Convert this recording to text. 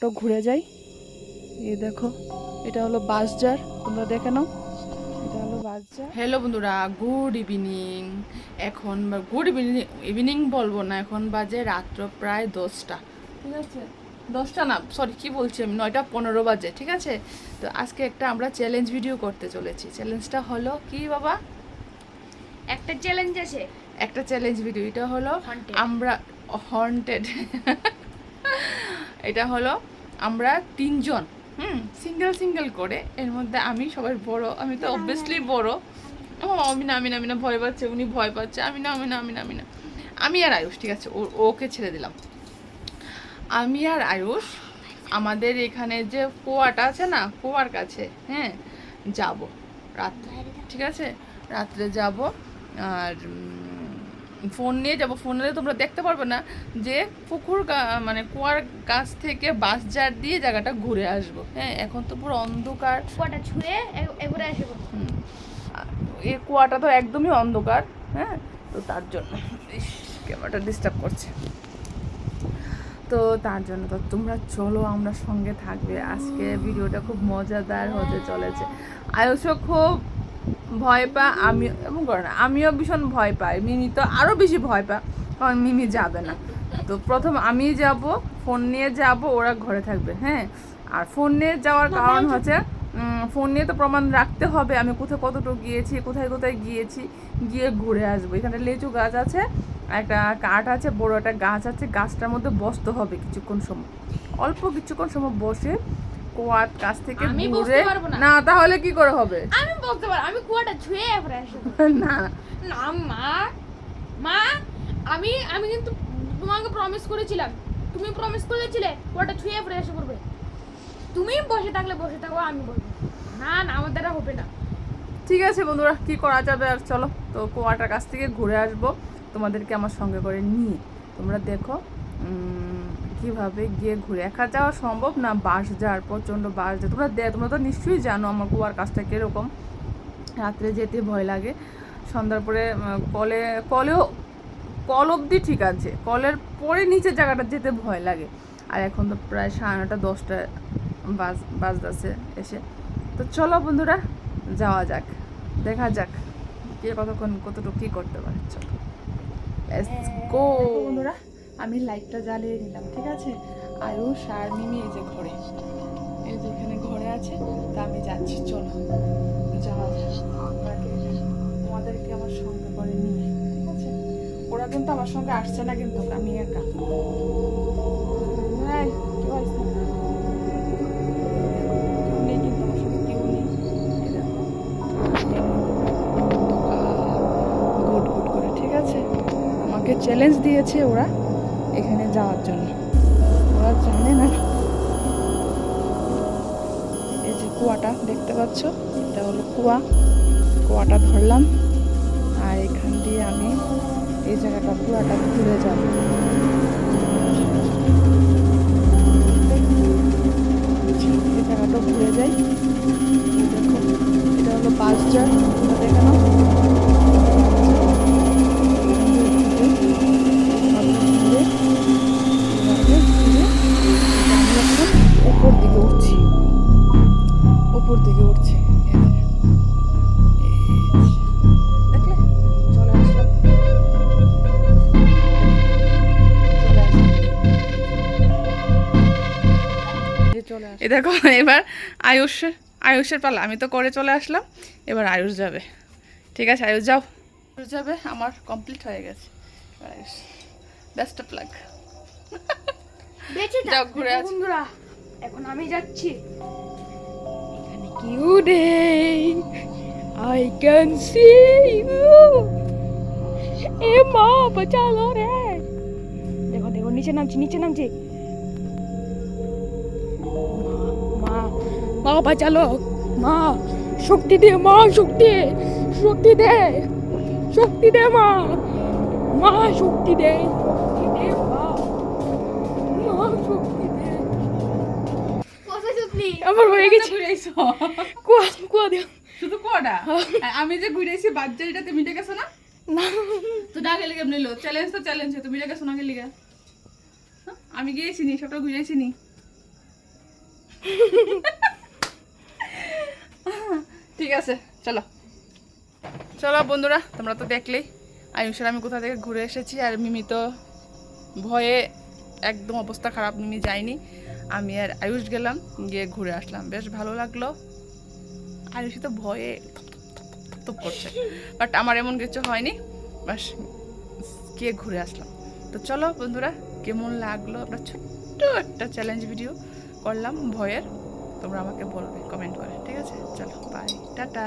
তো ঘুরে যাই। এই দেখো এটা হলো বাসজার তোমরা দেখে নাও। এটা হলো বাসজার। হ্যালো বন্ধুরা গুড ইভিনিং। এখন গুড ইভিনিং ইভিনিং বলব না এখন বাজে রাত্র প্রায় দশটা। ঠিক আছে? দশটা না সরি কি বলছি আমি? নয়টা পনেরো বাজে ঠিক আছে? তো আজকে একটা আমরা চ্যালেঞ্জ ভিডিও করতে চলেছি। চ্যালেঞ্জটা হলো কি বাবা? একটা চ্যালেঞ্জ আছে। একটা চ্যালেঞ্জ ভিডিও এটা হলো আমরা হন্টেড এটা হলো আমরা তিনজন, হুম সিঙ্গেল সিঙ্গেল করে। এর মধ্যে আমি সবার বড়, আমি তো অবভিয়াসলি বড়। ও আমি না আমি না আমি না ভয় পাচ্ছে, উনি ভয় পাচ্ছে। আমি না আমি না আমি না আমি না আমি আর আয়ুষ, ঠিক আছে, ও- ওকে ছেড়ে দিলাম। আমি আর আয়ুষ আমাদের এখানে যে কুয়াটা আছে না, কুয়ার কাছে হ্যাঁ যাব রাত্রে, ঠিক আছে? রাত্রে যাব, আর ফোন নিয়ে যাব। ফোন নিয়ে তোমরা দেখতে পারবে না যে পুকুর মানে কুয়ার কাছ থেকে বাস জার দিয়ে জায়গাটা ঘুরে আসব। হ্যাঁ এখন তো পুরো অন্ধকার। কুয়াটা ছুঁয়ে এবারে আসব। এই কুয়াটা তো একদমই অন্ধকার হ্যাঁ? তো তার জন্য ক্যামেরাটা ডিস্টার্ব করছে। তো তার জন্য তো তোমরা চলো আমরা সঙ্গে থাকবে। আজকে ভিডিওটা খুব মজাদার হতে চলেছে। আয়ুষও খুব ভয় পা আমি এবং করে না আমিও ভীষণ ভয় পাই। মিমি তো আরও বেশি ভয় পায় কারণ মিমি যাবে না। তো প্রথম আমি যাব ফোন নিয়ে যাব ওরা ঘরে থাকবে হ্যাঁ? আর ফোন নিয়ে যাওয়ার কারণ হচ্ছে ফোন নিয়ে তো প্রমাণ রাখতে হবে আমি কোথায় কতটুকু গিয়েছি কোথায় কোথায় গিয়েছি গিয়ে ঘুরে আসব। এখানে লেচু গাছ আছে একটা কাঠ আছে বড় একটা গাছ আছে গাছটার মধ্যে বসতে হবে কিছুক্ষণ সময়। অল্প কিছুক্ষণ সময় বসে কোয়ার কাছ থেকে ঘুরে না। না তাহলে কি করে হবে? আমি বলতে পারি আমি কুয়াটা ছুঁয়ে এবারে আসব না। না মা মা আমি আমি কিন্তু তোমাকে প্রমিস করেছিলাম। তুমি প্রমিস করেছিলে কুয়াটা ছুঁয়ে এবারে এসে করবে তুমি বসে থাকলে বসে থাকো আমি বলব না না আমার দ্বারা হবে না। ঠিক আছে বন্ধুরা কি করা যাবে আর চলো তো কুয়াটার কাছ থেকে ঘুরে আসব তোমাদেরকে আমার সঙ্গে করে নিয়ে। তোমরা দেখো কীভাবে গিয়ে ঘুরে। একা যাওয়া সম্ভব না বাস যাওয়ার প্রচণ্ড বাস যায় তোমরা দে তোমরা তো নিশ্চয়ই জানো আমার কুয়ার কাজটা কীরকম। রাত্রে যেতে ভয় লাগে। সন্ধ্যার পরে কলে কলেও কল অবধি ঠিক আছে। কলের পরে নিচের জায়গাটা যেতে ভয় লাগে। আর এখন তো প্রায় সাড়ে নটা দশটা বাজ বাজতেছে এসে। তো চলো বন্ধুরা যাওয়া যাক। দেখা যাক কে কতক্ষণ কতটুকু কী করতে পারে। চলো। গো বন্ধুরা আমি লাইটটা জ্বালিয়ে নিলাম ঠিক আছে? আয়ুষ সার মিমি এই যে ঘরে। এই যে এখানে ঘরে আছে তা আমি যাচ্ছি চলো। যাক ওরাকে তোমাদেরকে আমার সঙ্গে করে নিয়ে। ঠিক আছে? ওরা কিন্তু আমার সঙ্গে আসছে না কিন্তু, আমি একা। চ্যালেঞ্জ দিয়েছে ওরা এখানে যাওয়ার জন্য। ওরা জানে না। এই যে কুয়াটা, দেখতে পাচ্ছ? হলো কুয়া কুয়াটা ধরলাম। আর এখান দিয়ে আমি এই জায়গাটা পুরাটা ঘুরে যাব। দেখো এবার আয়ুষ আয়ুষের পালা। আমি তো করে চলে আসলাম এবার আয়ুষ যাবে। ঠিক আছে আয়ুষ যাও। আয়ুষ যাবে আমার কমপ্লিট হয়ে গেছে। এবার আয়ুষ। বেস্ট অফ লাক যাও, ঘুরে। বন্ধুরা এখন আমি যাচ্ছি। এখানে কিউ নেই আই ক্যান সি ইউ এ মা বাঁচালো রে। দেখো দেখো নিচে নামছি নিচে নামছি। মা বাঁচালো মা শক্তি দে মা শক্তি শক্তি দে শক্তি দে মা মা শক্তি দে আমার হয়ে গেছে। কুয়া কুয়া দে। শুধু কোয়াটা? আমি যে ঘুরেছি বাচ্চা তুমি মিটে গেছো না? না। তো ডাকে লেগে নিল। চ্যালেঞ্জ তো চ্যালেঞ্জ তুমি মিটে গেছো না কে হ্যাঁ? আমি গিয়েছি নি সবটা ঘুরেছি নি। ঠিক আছে, চলো। চলো বন্ধুরা, তোমরা তো দেখলেই। আয়ুষের আমি কোথা থেকে ঘুরে এসেছি আর মিমি তো ভয়ে একদম অবস্থা খারাপ, মিমি যায়নি। আমি আর আয়ুষ গেলাম, গিয়ে ঘুরে আসলাম। বেশ ভালো লাগল। আয়ুষই তো ভয়ে থপ করছে। বাট আমার এমন কিছু হয়নি। বাস গিয়ে ঘুরে আসলাম। তো চলো বন্ধুরা, কেমন লাগল? আমরা ছোট্ট একটা চ্যালেঞ্জ ভিডিও করলাম ভয়ের। তোমরা আমাকে বলবে কমেন্ট করে ঠিক আছে? চলো বাই টাটা!